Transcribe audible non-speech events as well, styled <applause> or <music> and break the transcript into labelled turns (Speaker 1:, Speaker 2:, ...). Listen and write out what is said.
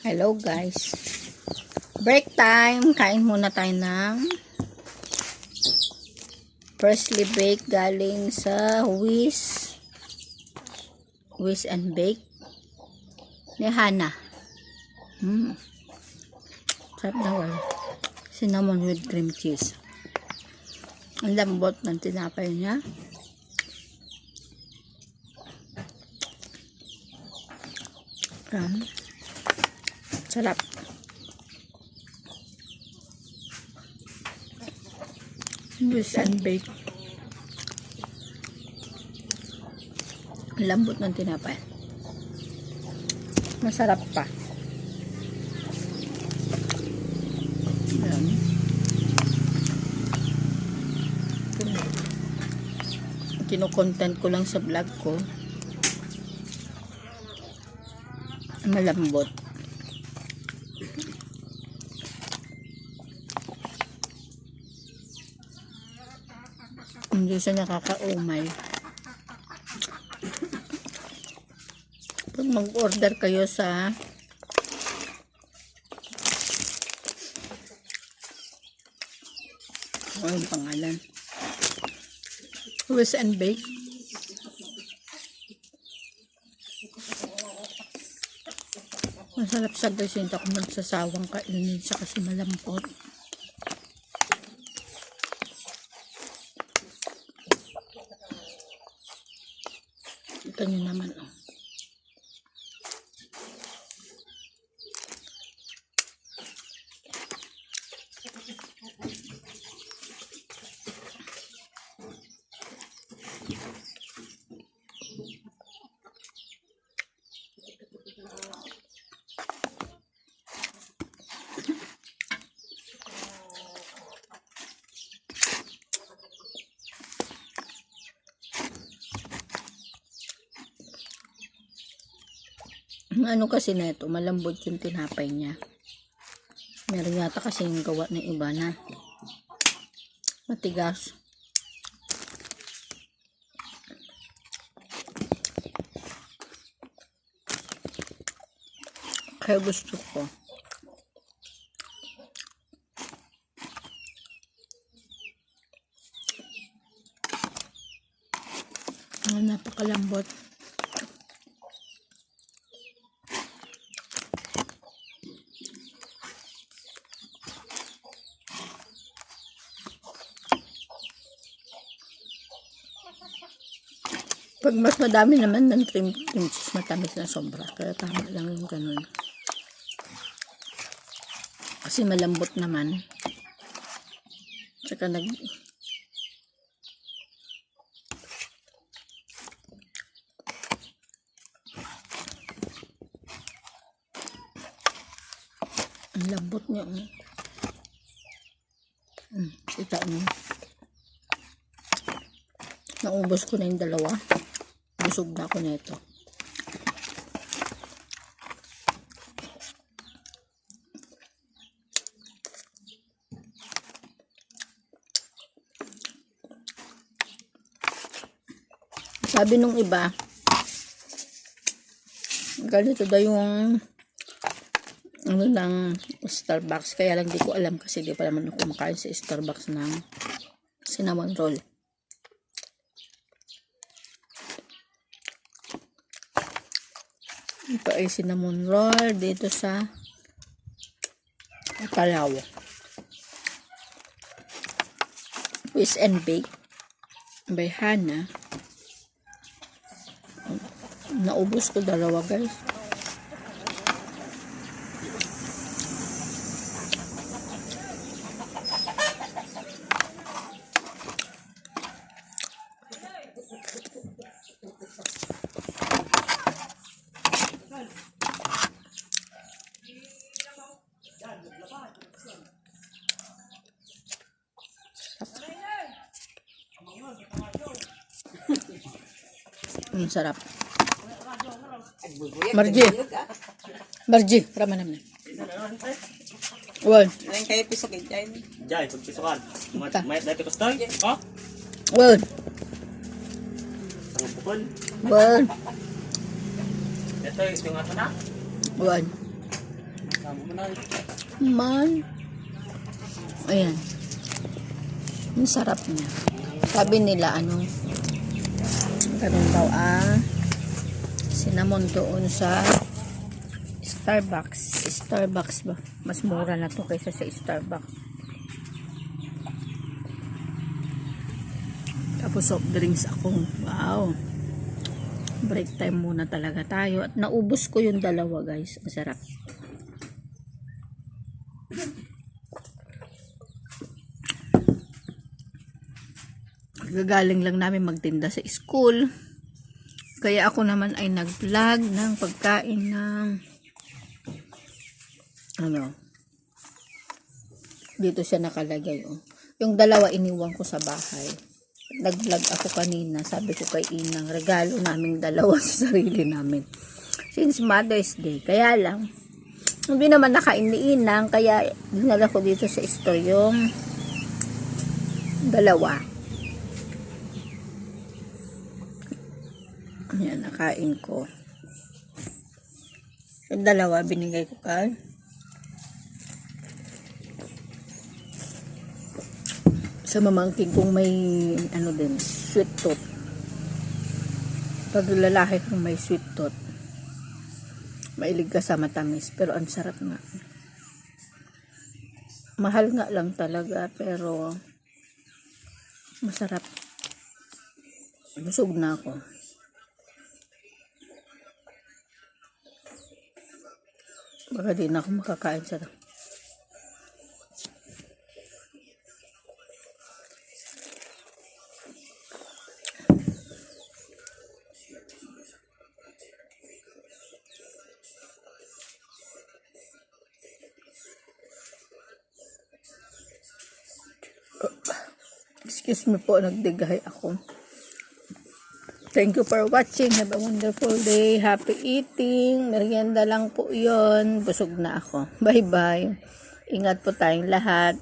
Speaker 1: Hello guys. Break time. Kain muna tayo ng freshly baked galing sa Wish Wish and Bake ni Hana. Mm. Sarap na wala. Cinnamon with cream cheese. Ang lambot ng tinapay niya. Um, sarap. Wish and bake. Lambot ng tinapay. Masarap pa. Ayan. Kino-content ko lang sa vlog ko. Malambot. Hindi siya nakakaumay. Pag mag-order kayo sa ano yung pangalan? Wish and Bake. Masarap sa hindi ako magsasawang kainin siya kasi malampot. Ito nyo naman, oh. Ang ano kasi neto, malambot yung tinapay niya. Meron yata kasi yung gawa ng iba na matigas. Kaya gusto ko. Ang napakalambot. Pag mas madami naman ng cream, cream cheese, matamis na sobra. Kaya tama lang yung ganun. Kasi malambot naman. Tsaka nag... Ang lambot niya. oh. Mm, kita niyo. Naubos ko na yung dalawa. Busog na ako na ito. Sabi nung iba, ganito daw yung ano ng Starbucks. Kaya lang di ko alam kasi di pa naman ako kumakain sa Starbucks ng cinnamon roll. Ito ay cinnamon roll dito sa Palaw. Wish and Bake by Hana. Naubos ko dalawa guys. Ang sarap. Marji. Marji. Rama naman. Well,
Speaker 2: Ngayon kayo pisok eh. Dahil
Speaker 3: Jai, pagpisukan.
Speaker 1: Ta.
Speaker 3: Mayat dati ko stoy. Oh,
Speaker 1: well,
Speaker 3: ang pukol.
Speaker 1: well,
Speaker 3: Ito yung ato na.
Speaker 1: well.
Speaker 3: Tama mo na.
Speaker 1: Man. Ayan. Ang sarap niya. Sabi nila, ano, ganun daw ah, cinnamon doon sa Starbucks. Starbucks ba? Mas mura na to kaysa sa Starbucks. Tapos soft drinks ako. Wow. Break time muna talaga tayo. At naubos ko yung dalawa guys. Masarap. Gagaling lang namin magtinda sa school. Kaya ako naman ay nag-vlog ng pagkain ng ano dito siya nakalagay oh. Yung dalawa iniwan ko sa bahay. Nag-vlog ako kanina. Sabi ko kay Inang, regalo naming dalawa <laughs> sa sarili namin. Since Mother's Day. Kaya lang, hindi naman nakain ni Inang. Kaya dinala ko dito sa store yung dalawa. Yan, nakain ko. Yung dalawa, binigay ko kay sa mamangking kong may ano din, sweet tooth. Pag lalaki kong may sweet tooth, mailig ka sa matamis, pero ang sarap nga. Mahal nga lang talaga, pero masarap. Busog na ako. Baka di na ako makakain sa Excuse me po, nagdigahay ako. Thank you for watching. Have a wonderful day. Happy eating. Merienda lang po yon Busog na ako. Bye-bye. Ingat po tayong lahat.